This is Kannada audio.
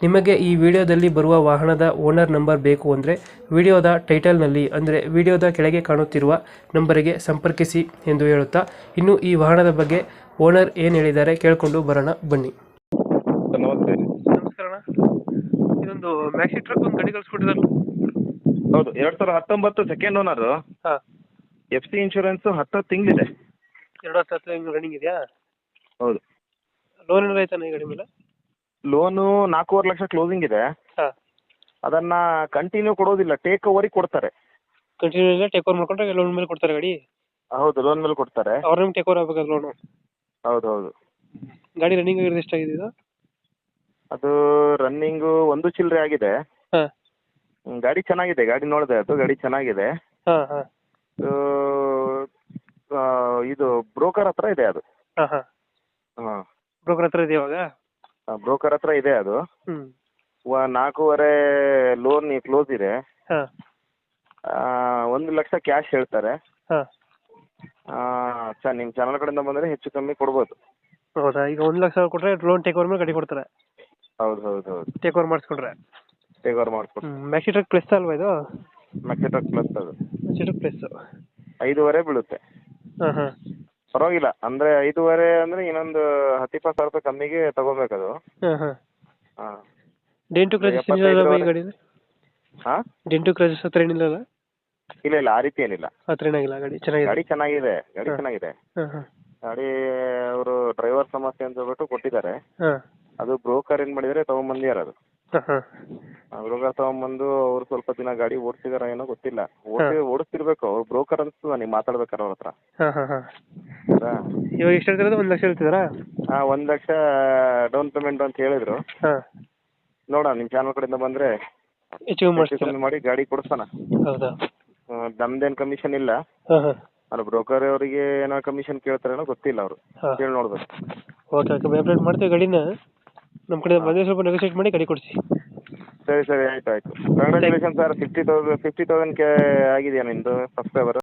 ನಿಮಗೆ ಈ ವಿಡಿಯೋದಲ್ಲಿ ಬರುವ ವಾಹನದ ಓನರ್ ನಂಬರ್ ಬೇಕು ಅಂದರೆ ವಿಡಿಯೋದ ಟೈಟಲ್ನಲ್ಲಿ ಅಂದರೆ ವಿಡಿಯೋದ ಕೆಳಗೆ ಕಾಣುತ್ತಿರುವ ನಂಬರಿಗೆ ಸಂಪರ್ಕಿಸಿ ಎಂದು ಹೇಳುತ್ತಾ ಇನ್ನು ಈ ವಾಹನದ ಬಗ್ಗೆ ಓನರ್ ಏನು ಹೇಳಿದ್ದಾರೆ ಕೇಳಿಕೊಂಡು ಬರೋಣ ಬನ್ನಿ. ನಮಸ್ತೆ. ನಮಸ್ಕಾರ ಇದೊಂದು ಮ್ಯಾಕ್ಸಿ ಟ್ರಕ್ ಒಂದು ಗಾಡಿ ಕಳಿಸ್ಕೊಟ್ಟಿರಲ್ಲ ಹೌದು ಎರಡು ಸಾವಿರದ ಹತ್ತೊಂಬತ್ತು ಸೆಕೆಂಡ್ ಓನರು ಹಾಂ. ಎಫ್ ಸಿ ಇನ್ಶೂರೆನ್ಸು ಹತ್ತು ತಿಂಗಳಿದೆ. ಎರಡು ಹತ್ತು ಹತ್ತು ರನ್ನಿಂಗ್ ಇದೆಯಾ? ಹೌದು. ಲೋನ್ ಏನಾರು ಆಯ್ತಾನೆ ಈ ಗಾಡಿ ಮೇಲೆ? ಲೋನು ನಾಲ್ಕೂವರೆ ಲಕ್ಷ ಕ್ಲೋಸಿಂಗ್ ಇದೆ. ಅದನ್ನ ಅದನ್ನು ಕಂಟಿನ್ಯೂ ಕೊಡೋದಿಲ್ಲ ಟೇಕ್ ಓವರಿಗೆ ಕೊಡ್ತಾರೆ. ಕಂಟಿನ್ಯೂ ಇಲ್ಲ ಟೇಕ್ ಓವರ್ ಮಾಡ್ಕೊಂಡ್ರೆ ಲೋನ್ ಮೇಲೆ ಕೊಡ್ತಾರೆ ಗಾಡಿ? ಹೌದು ಲೋನ್ ಮೇಲೆ ಕೊಡ್ತಾರೆ. ಅವ್ರ ನಿಮ್ಗೆ ಟೇಕ್ ಓವರ್ ಆಗ್ಬೇಕಾದ್ರೆ ಲೋನು ಹೌದು ಹೌದು. ಗಾಡಿ ರನ್ನಿಂಗ್ ಆಗಿರೋದು ಎಷ್ಟಾಗಿದೆ ಇದು? ಅದು ರನ್ನಿಂಗ್ ಒಂದು ಚಿಲ್ಲರೆ ಆಗಿದೆ. ಹಾಂ. ಹ್ಮ್, ಗಾಡಿ ಚೆನ್ನಾಗಿದೆ ಗಾಡಿ ನೋಡಿದೆ ಅದು ಗಾಡಿ ಚೆನ್ನಾಗಿದೆ. ಹಾಂ ಹಾಂ. ಅದು, ಆ, ಇದು ಬ್ರೋಕರ್ ಹತ್ರ ಇದೆ ಅದು. ಹಾಂ ಹಾಂ. ಹಾಂ. ಬ್ರೋಕರ್ ಹತ್ರ ಇದೆ ಇವಾಗ? ಬ್ರೋಕರ್ ಹತ್ರ ಇದೆ ಅದು. ಹ್ಞೂ ವ- ನಾಲ್ಕೂವರೆ ಲೋನ್ ಕ್ಲೋಸ್ ಇದೆ. ಹಾಂ. ಆ, ಒಂದು ಲಕ್ಷ ಕ್ಯಾಶ್ ಹೇಳ್ತಾರೆ. ಆ ಸರ್ ನಿಮ್ಮ ಚಾನಲ್ ಕಡೆಯಿಂದ ಬಂದ್ರೆ ಹೆಚ್ಚು ಕಮ್ಮಿ ಕೊಡ್ಬೋದು. ಹೌದಾ? ಈಗ ಒಂದು ಲಕ್ಷ ಕೊಟ್ರೆ ಲೋನ್ ಟೇಕ್ ಓವರ್ ಮೇಲೆ ಗಡಿ ಕೊಡ್ತಾರೆ. ಹೌದು ಹೌದು ಹೌದು. ಟೇಕ್ ಓವರ್ ಮಾಡಿಸ್ಕೊಂಡ್ರೆ. ಟೇಕ್ ಓವರ್ ಮಾಡಿಸ್ಕೊಡ್ತೀವಿ ಮ್ಯಾಕ್ಸಿ ಟ್ರಕ್ ಪ್ಲಸ್ ಅಲ್ವಾ ಇದು? ಮೆಕ್ಸಿಟಕ್ ಪ್ಲಸ್ ಅದು. ಮ್ಯಾಕ್ಸಿ ಟ್ರಕ್ ಪ್ಲಸ್ ಐದೂವರೆ ಬೀಳುತ್ತೆ. ಹಾಂ ಹಾಂ. ಪರವಾಗಿಲ್ಲ. ಅಂದ್ರೆ ಐದೂವರೆ ಅಂದ್ರೆ ಇನ್ನೊಂದು ಹತ್ತು ಇಪ್ಪತ್ತು ಸಾವಿರ ರೂಪಾಯಿ ಕಮ್ಮಿಗೆ ತಗೋಬೇಕದು ಹಾಂ ಹಾಂ. ಹಾಂ. ಡೆಂಟು ಕ್ರಾಚಸ್ ಎಪ್ಪತ್ತೈದು ಏನಿಲ್ಲ ಈ ವರೆ. ಗಾಡಿ ಹಾಂ? ಡೆಂಟು ಕ್ರಾಚಸ್ ಹತ್ರ ಇಲ್ಲ ಇಲ್ಲ ಆ ರೀತಿ ಏನಿಲ್ಲ. ಹತ್ರ ಏನಾಗಿಲ್ಲ ಗಾಡಿ ಚೆನ್ನಾಗಿದೆ? ಗಾಡಿ ಚೆನ್ನಾಗಿದೆ ಗಾಡಿ. ಚೆನ್ನಾಗಿದೆ. ಹಾಂ ಹಾಂ. ಗಾಡಿ ಅವರು ಡ್ರೈವರ್ ಸಮಸ್ಯೆ ಅಂತ ಹೇಳ್ಬಿಟ್ಟು ಕೊಟ್ಟಿದ್ದಾರೆ. ಹಾಂ. ಅದು ಬ್ರೋಕರ್ ಏನು ಮಾಡಿದರೆ ತೊಗೊಂಬಂದಿದ್ದಾರೆ ಅದು. ಹಾಂ ತಗೊಂಬಂದು ಅವ್ರು ಸ್ವಲ್ಪ ದಿನ ಗಾಡಿ ಓಡಿಸಿದಾರ ಏನೋ ಗೊತ್ತಿಲ್ಲ. ಓಡಿಸಿ ಓಡಿಸ್ತಿರ್ಬೇಕು. ಅವ್ರು ಬ್ರೋಕರ್ ಅನ್ಸ್ತದ ನೀವು ಮಾತಾಡ್ಬೇಕಾರೆ ಅವ್ರ ಹತ್ರ. ಹಾಂ ಹಾಂ ಹಾಂ ಹೌದಾ ಇವಾಗ ಎಷ್ಟು ಹೇಳ್ತಿರೋದು? ಒಂದು ಲಕ್ಷ ಹೇಳ್ತಿದ್ದಾರಾ ಹಾಂ ಒಂದು ಲಕ್ಷ ಡೌನ್ ಪೇಮೆಂಟ್ ಅಂತ ಹೇಳಿದ್ರು. ಹಾಂ. ನೋಡೋಣ ನಿಮ್ಮ ಚಾನಲ್ ಕಡೆಯಿಂದ ಬಂದ್ರೆ ಹೆಚ್ಚು ಕಮ್ಮಿ ಕಮ್ಮಿ ಮಾಡಿ ಗಾಡಿ ಕೊಡಿಸ್ತಾನ ಹೌದಾ? ನಮ್ದೇನು ಕಮಿಷನ್ ಇಲ್ಲ. ಹಾಂ ಹಾಂ ಅಲ್ಲಿ ಬ್ರೋಕರ್ ಅವರಿಗೆ ಏನೋ ಕಮಿಷನ್ ಕೇಳ್ತಾರೇನೋ ಗೊತ್ತಿಲ್ಲ ಅವರು. ಹಾಂ. ಕೇಳಿ ನೋಡ್ಬೇಕು. ಓಕೆ ಓಕೆ ಅಪ್ಡೇಟ್ ಮಾಡ್ತೀವಿ ಗಾಡಿನ. ನಮ್ಮ ಕಡೆ ಮದುವೆ ಸ್ವಲ್ಪ ನೆಗೋಸಿಯೇಟ್ ಮಾಡಿ ಗಾಡಿ ಕೊಡಿಸಿ. ಸರಿ ಸರಿ ಆಯ್ತು ಆಯ್ತು congratulation sir fifty thousand fifty ತೌಸಂಡ್ಗೆ ಆಗಿದೆಯಾ ನಿಮ್ಮದು ಸಬ್ಸ್ಕ್ರೈಬರ್